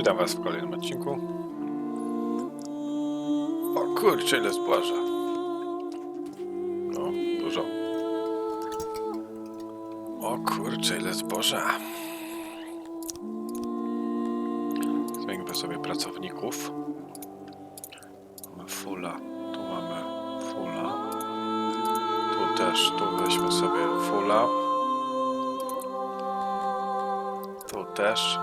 Witam Was w kolejnym odcinku. O kurczę, ile zboża. No, dużo. O kurczę, ile zboża. Zmieńmy sobie pracowników. Mamy fulla. Tu mamy fulla. Tu też, tu weźmy sobie fulla. Tu też.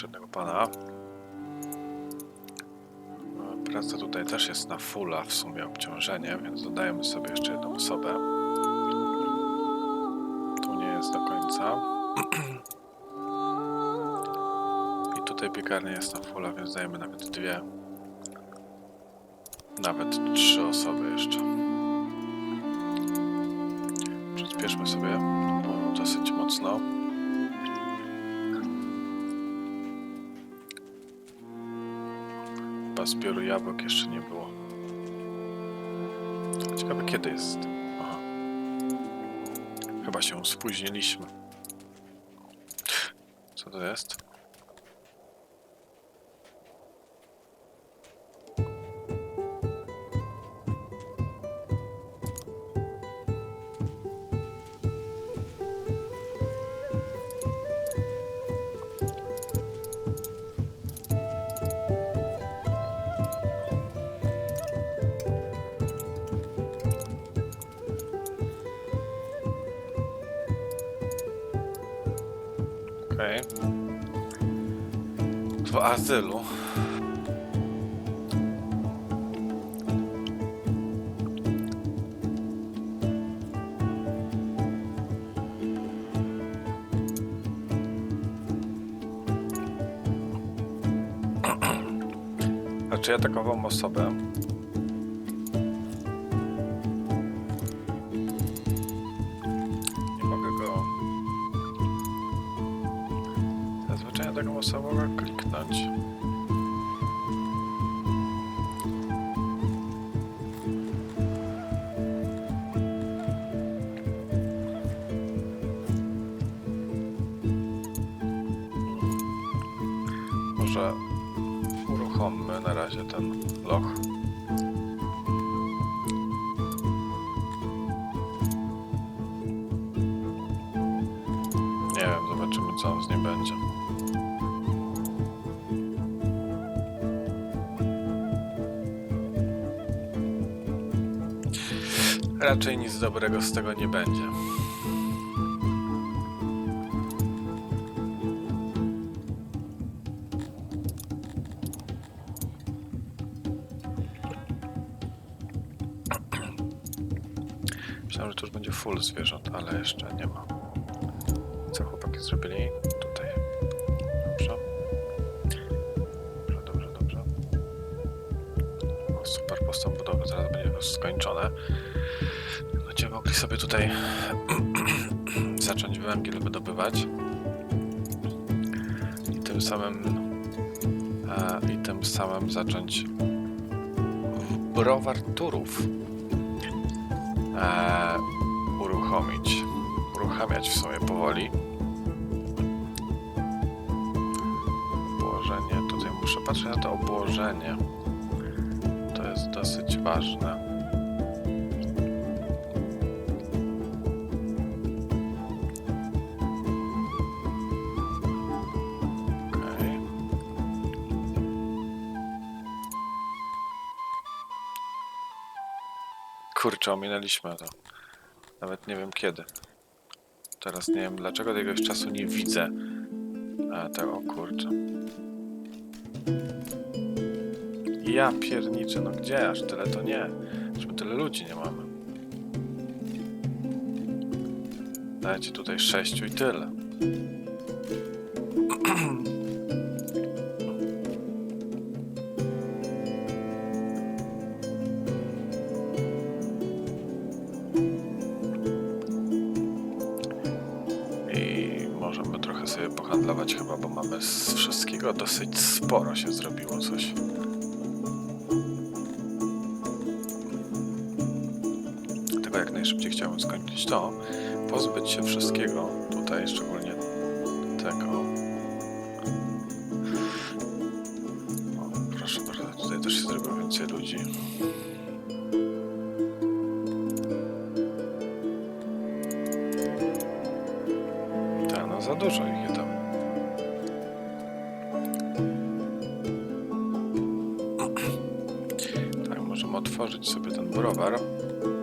Jeszcze jednego pana. No, Praca tutaj też jest na fulla w sumie obciążenie, więc dodajemy sobie jeszcze jedną osobę. Tu nie jest do końca. I tutaj piekarnia jest na fulla, więc dajemy nawet dwie. Nawet trzy osoby jeszcze. Przyspieszmy sobie, dosyć mocno. Chyba zbioru jabłek jeszcze nie było. Ciekawe kiedy jest. Aha. Chyba się spóźniliśmy. Co to jest? Okej. W azylu. Znaczy ja takową osobę Osobę mogę kliknąć. Może uruchommy na razie ten loch. Nie wiem, zobaczymy co on z nim będzie. Raczej nic dobrego z tego nie będzie. Myślałem, że to już będzie full zwierząt, ale jeszcze nie ma. Co chłopaki zrobili? Tutaj zacząć węgiel wydobywać. I tym samym e, i tym samym zacząć browar turów e, uruchomić. Uruchamiać w sumie powoli. Obłożenie. Tutaj muszę patrzeć na to obłożenie. To jest dosyć ważne. Kurczę, ominęliśmy to. Nawet nie wiem kiedy. Teraz nie wiem dlaczego tego już czasu nie widzę. A tego, kurczę. Ja pierniczę, no gdzie aż tyle to nie. My tyle ludzi nie mamy. Dajcie tutaj sześciu i tyle. handlować chyba, bo mamy z wszystkiego dosyć sporo się zrobiło coś. Dlatego jak najszybciej chciałem skończyć to, pozbyć się wszystkiego tutaj, z Claro.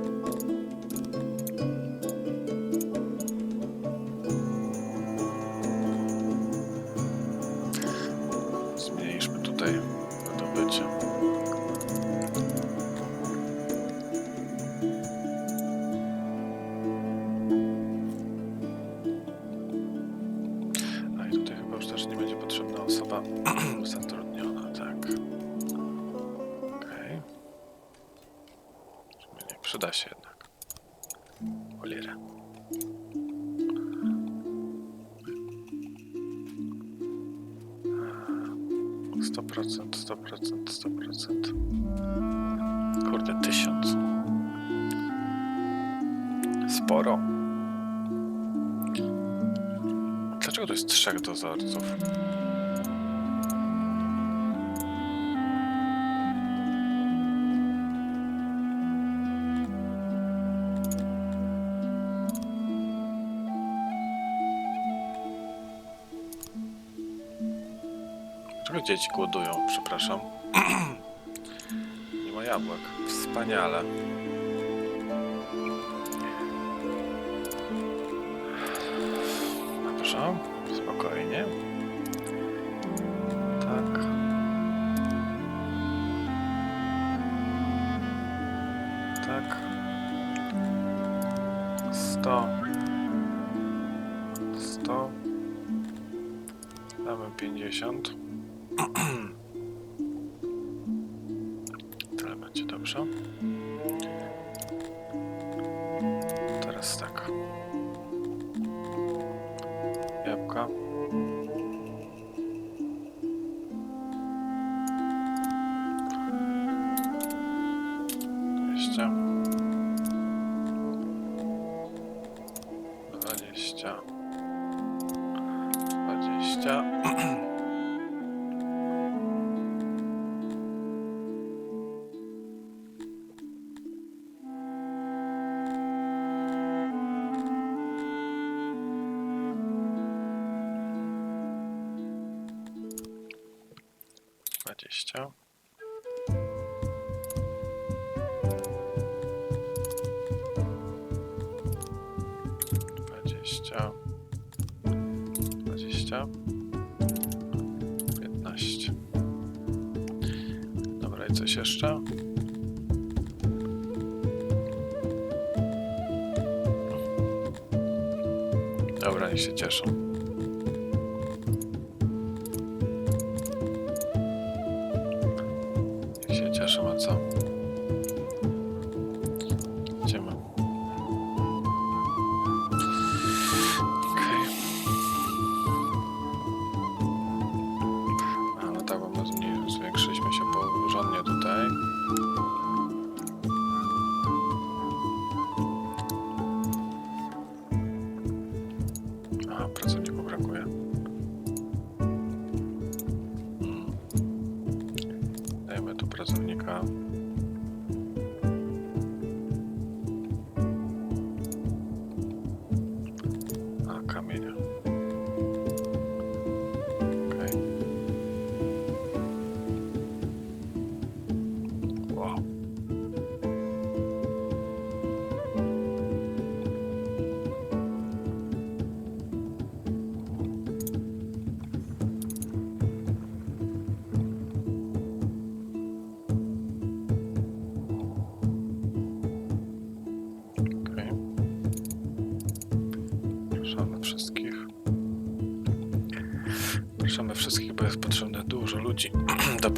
Dlaczego dzieci głodują? Przepraszam. Nie ma jabłek. Wspaniale. Przepraszam. época. Dobra, niech się cieszą.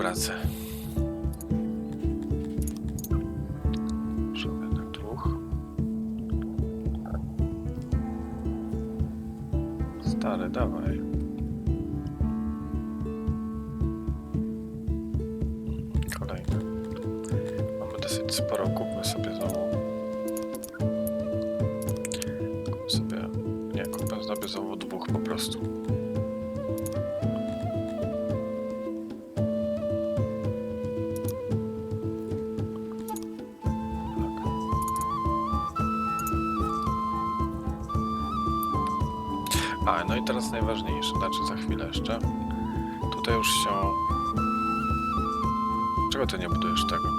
pracę. Żaden dwóch. Stary, dawaj. Kolejny. Mamy dosyć sporo, kupmy sobie znowu. Kupmy sobie... Nie, kupmy sobie znowu dwóch po prostu. No i teraz najważniejsze, znaczy za chwilę jeszcze. Tutaj już się... Czego ty nie budujesz tego?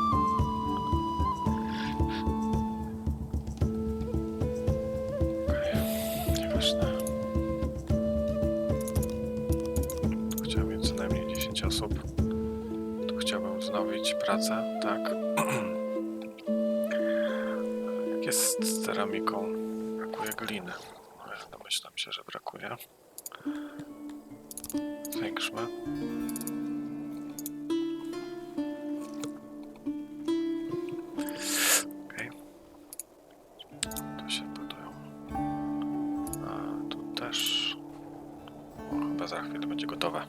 Za chwilę będzie gotowe.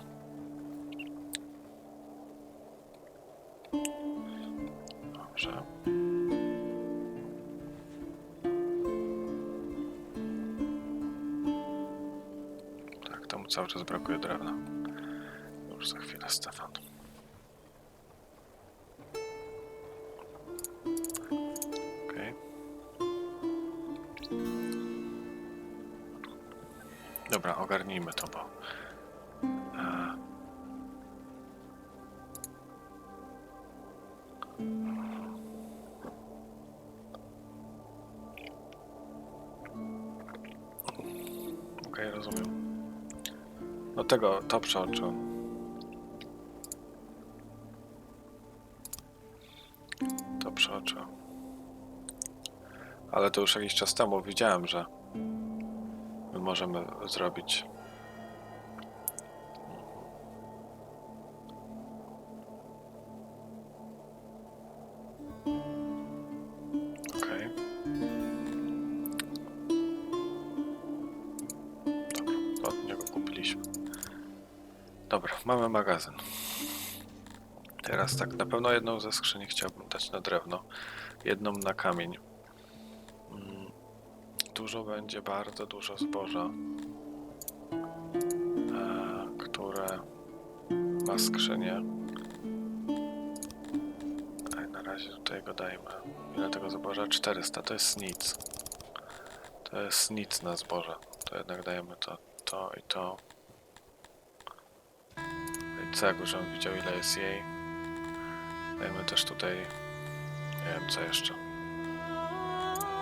Dobrze. Tak, temu cały czas brakuje drewna. Już za chwilę, Stefan. Dobra, ogarnijmy to, bo... to przeoczyłem. To przeoczyłem. Ale to już jakiś czas temu widziałem, że my możemy zrobić. Magazyn. Teraz tak, na pewno jedną ze skrzyni chciałbym dać na drewno, jedną na kamień. Mm, Dużo będzie, bardzo dużo zboża, e, które ma skrzynię. Na razie tutaj go dajmy. Ile tego zboża? 400, to jest nic. To jest nic na zboże. To jednak dajemy to, to i to. Cegły, żebym widział ile jest jej. Dajmy też tutaj, nie wiem co jeszcze.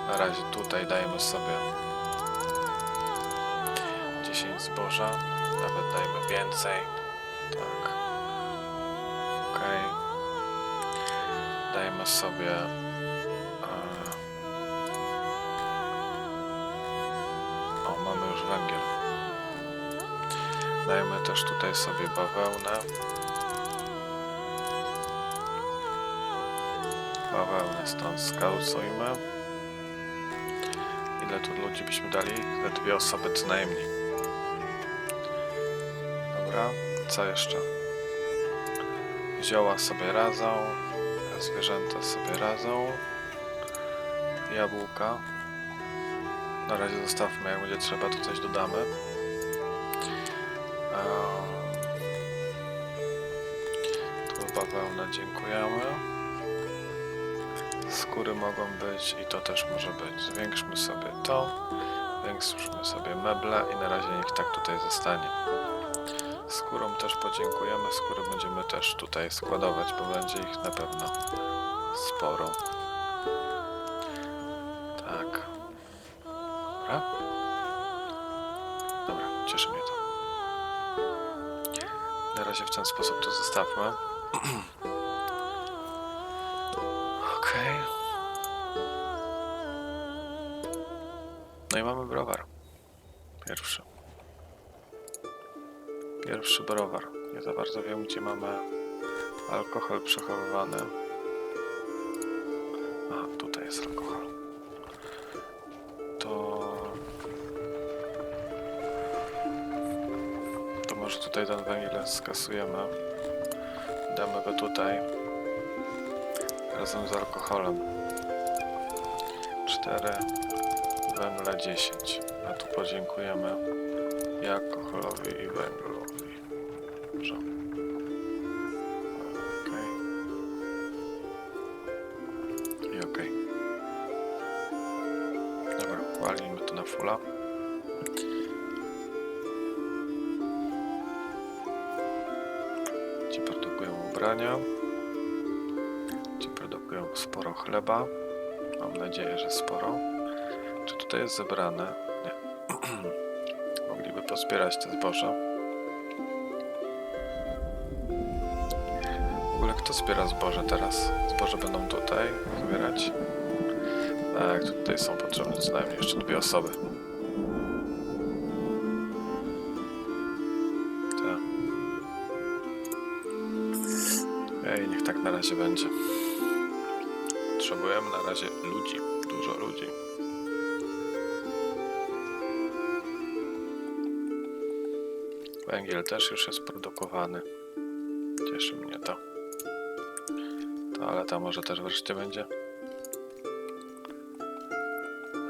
Na razie tutaj dajemy sobie 10 zboża, nawet dajmy więcej. Tak. Okej. Dajmy sobie Dajmy też tutaj sobie bawełnę. Bawełnę stąd skausujmy. Ile tu ludzi byśmy dali? Te dwie osoby co najmniej. Dobra, co jeszcze? Zioła sobie radzą, zwierzęta sobie radzą, jabłka. Na razie zostawmy, jak będzie trzeba, to coś dodamy. Tu bawełnę dziękujemy. Skóry mogą być i to też może być. Zwiększmy sobie to, zwiększmy sobie meble i na razie niech tak tutaj zostanie. Skórom też podziękujemy, skóry będziemy też tutaj składować, bo będzie ich na pewno sporo. Ten sposób to zostawmy. Okej. No i mamy browar. Pierwszy. Pierwszy browar. Nie za bardzo wiem, gdzie mamy alkohol przechowywany. Aha, tutaj jest alkohol. Tutaj ten węgiel skasujemy. Damy go tutaj. Razem z alkoholem. Cztery. Węgla 10. A tu podziękujemy i alkoholowi i węglowi. Chleba. Mam nadzieję, że sporo. Czy tutaj jest zebrane? Nie. Mogliby pozbierać te zboże. W ogóle kto zbiera zboże teraz? Zboże będą tutaj zbierać? Tak, tutaj są potrzebne co najmniej jeszcze dwie osoby. Tak. Ej, niech tak na razie będzie. Potrzebujemy na razie ludzi, dużo ludzi. Węgiel też już jest produkowany. Cieszy mnie to. Toaleta może też wreszcie będzie.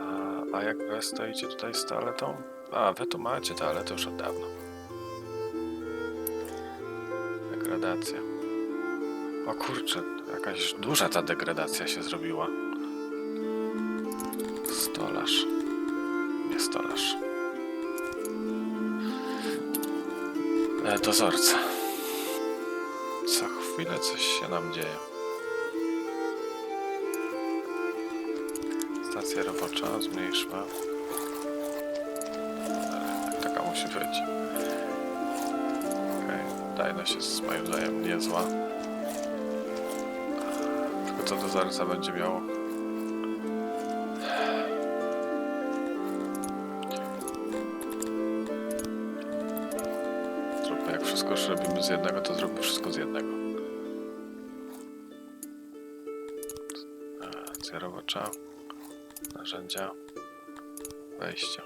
A, a jak wy stoicie tutaj z toaletą? A, wy tu macie toaletę już od dawna. Degradacja. O kurczę, jakaś duża ta degradacja się zrobiła. Stolarz. Nie stolarz. E, dozorca. Co chwilę coś się nam dzieje. Stacja robocza, zmniejszmy. Ale taka musi być. Okej, dajność jest moim zdaniem niezła. Co dozorca będzie miał? Zróbmy jak wszystko już robimy z jednego, to zróbmy wszystko z jednego. Akcja robocza. Narzędzia. Wejścia.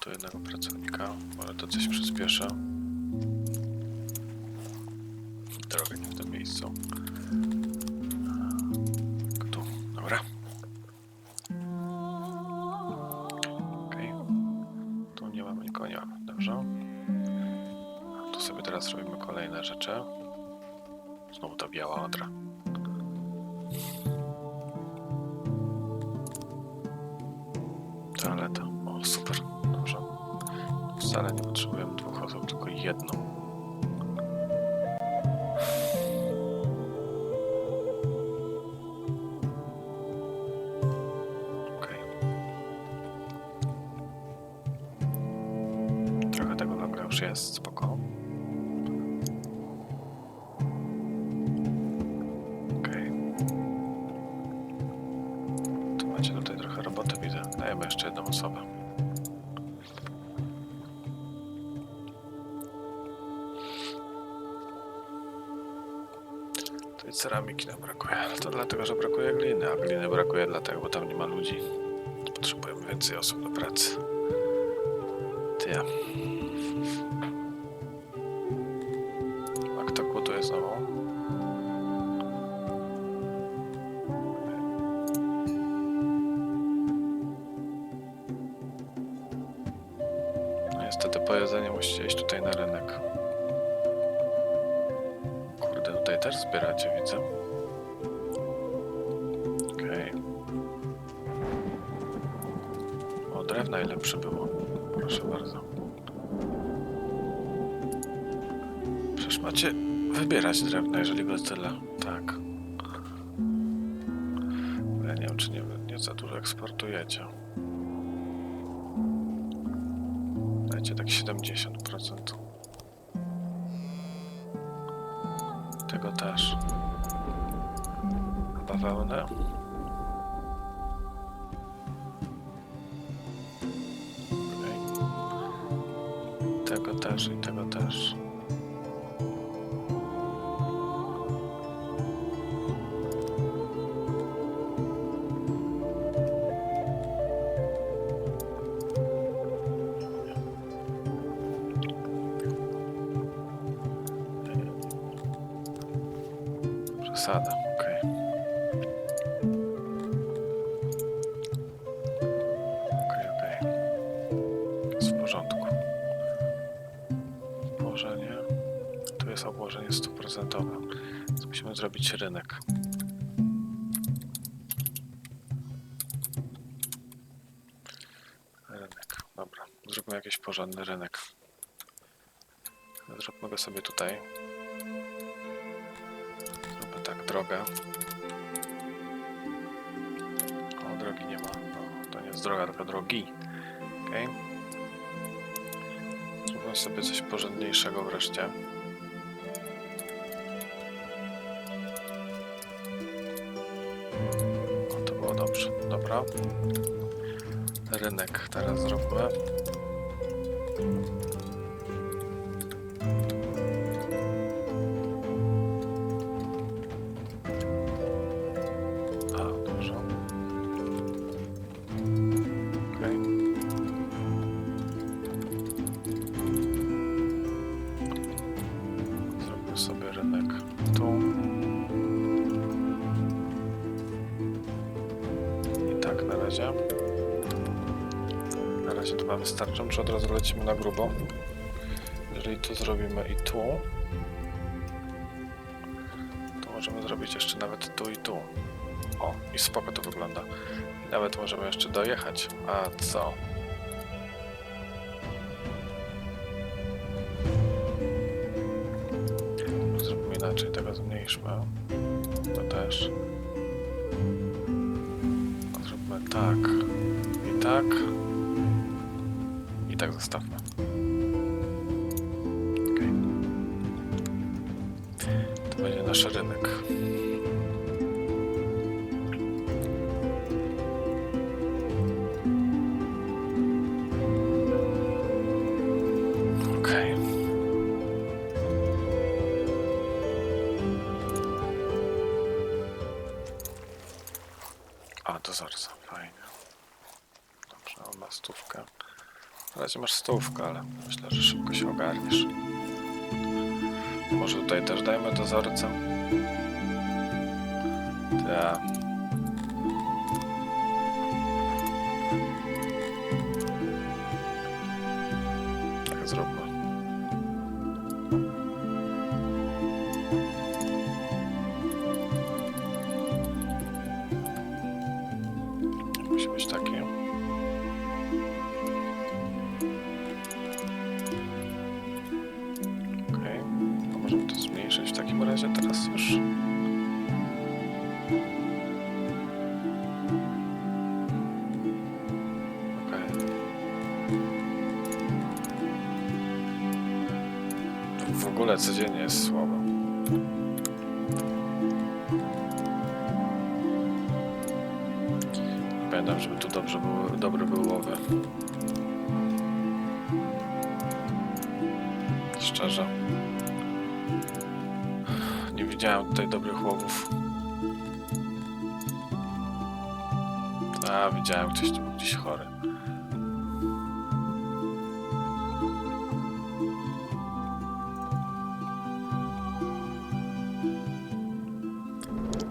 Tu jednego pracownika. Może to coś przyspieszy. Trochę nie w tym miejscu. Tu, dobra. Okej. Tu nie mamy nikogo, nie mamy. Dobrze. Tu sobie teraz robimy kolejne rzeczy. Znowu ta biała odra. Jedną. Trochę tego węgla już jest, spoko. Okej. Tu macie tutaj trochę roboty, widzę. Dajemy jeszcze jedną osobę. Ceramiki nam brakuje, to dlatego, że brakuje gliny, a gliny brakuje dlatego, bo tam nie ma ludzi. Potrzebujemy więcej osób do pracy. Ty ja. Macie wybierać drewno, jeżeli go tyle. Tak. Ja nie wiem, czy nie, nie za dużo eksportujecie. Dajcie tak 70%. Tego też. Bawełnę. Więc musimy zrobić rynek. Rynek. Dobra. Zróbmy jakiś porządny rynek. Zróbmy go sobie tutaj. Zróbmy tak, drogę. O, drogi nie ma. No, to nie jest droga, tylko drogi. Okej. Zróbmy sobie coś porządniejszego wreszcie. Rynek teraz zróbmy. Wystarczą, czy od razu lecimy na grubo? Jeżeli tu zrobimy i tu, to możemy zrobić jeszcze nawet tu i tu. O, i spoko to wygląda. Nawet możemy jeszcze dojechać. A co? To będzie nasz rynek. Okej. A, dozorca, fajnie. Dobrze, on ma stówkę. Na masz stówkę, ale myślę, że szybko się ogarniesz. Może tutaj też dajmy dozorcę? Tak. Tak razie teraz już. W ogóle codziennie jest słabo. Pamiętam, żeby tu dobrze były łowy. Szczerze. Widziałem tutaj dobrych łowów. A, widziałem gdzieś tu był gdzieś chory.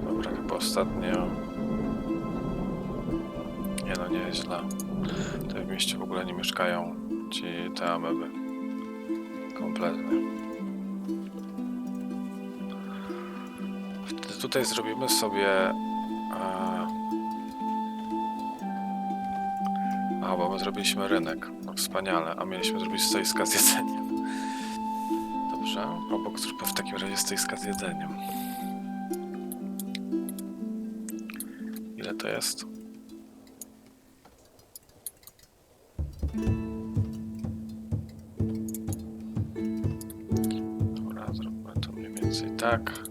Dobra, chyba ostatnio. Nie no, nie jest źle. Tutaj w mieście w ogóle nie mieszkają ci te ameby. Kompletnie. Tutaj zrobimy sobie. E... A, bo my zrobiliśmy rynek. No wspaniale, a mieliśmy zrobić stoiska z jedzeniem. Dobrze, obok zróbmy w takim razie stoiska z jedzeniem. Ile to jest? Dobra, to mniej więcej. Tak.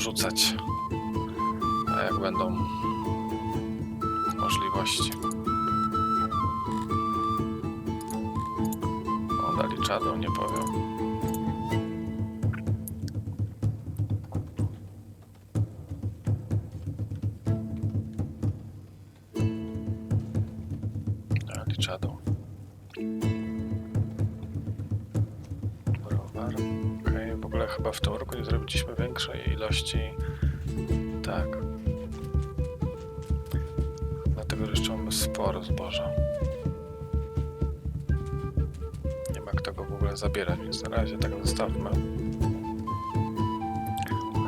To rzucać. A jak będą możliwości. O, czadą, nie powiem. Dali. Chyba w tym roku nie zrobiliśmy większej ilości. Tak. Dlatego, że jeszcze mamy sporo zboża. Nie ma kto go w ogóle zabierać, więc na razie tak zostawmy.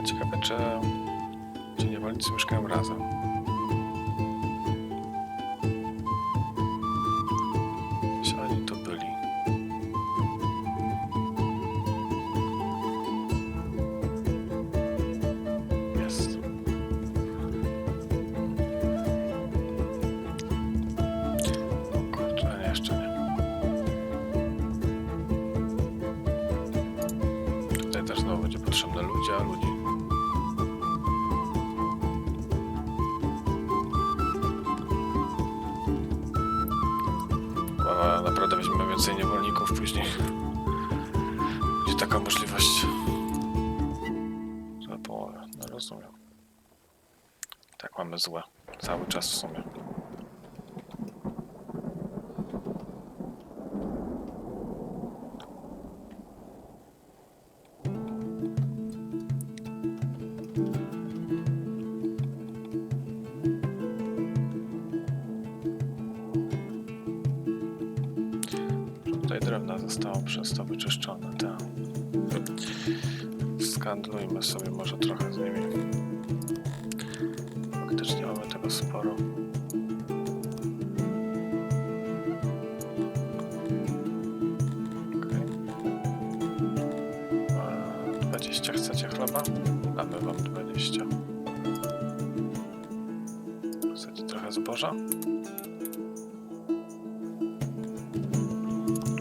A ciekawe, czy, czy niewolnicy mieszkają razem. Znowu będzie potrzebne ludzi, a ludzi. Naprawdę weźmiemy więcej niewolników później. Będzie taka możliwość. Za połowę, no rozumiem. Tak mamy złe. Cały czas w sumie. 20 chcecie chleba? Damy wam 20. Chcecie trochę zboża?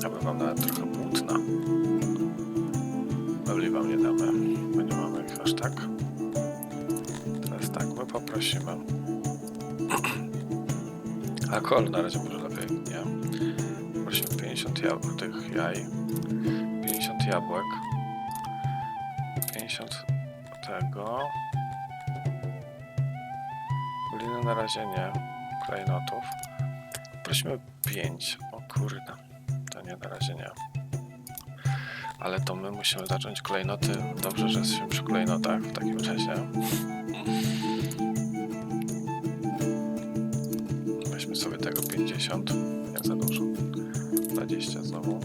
Aby wam nawet trochę płótna. Mebli wam nie damy, bo nie mamy ich aż tak. Teraz tak, my poprosimy. Alkohol na razie może lepiej, nie? Prosimy 50 jabłek, tych jaj. 50 tego. Gliny na razie nie. Klejnotów. Prosimy 5. O kurde. To nie, na razie nie. Ale to my musimy zacząć klejnoty. Dobrze, że jesteśmy przy klejnotach w takim razie. Weźmy sobie tego 50. Nie za dużo. 20 znowu.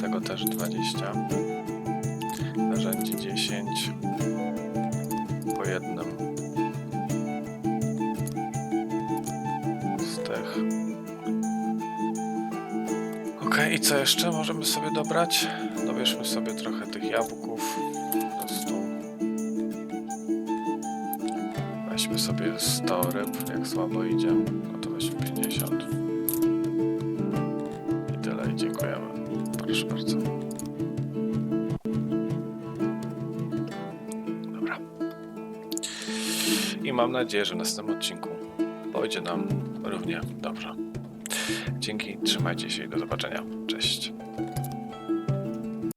Tego też 20. 10. Po jednym. Z tych. Okej, i co jeszcze możemy sobie dobrać? Dobierzmy sobie trochę tych jabłków. Po prostu. Weźmy sobie 100 ryb, jak słabo idzie. No to weźmy 50. nadzieję, że w następnym odcinku pójdzie nam równie dobrze. Dzięki, trzymajcie się i do zobaczenia. Cześć.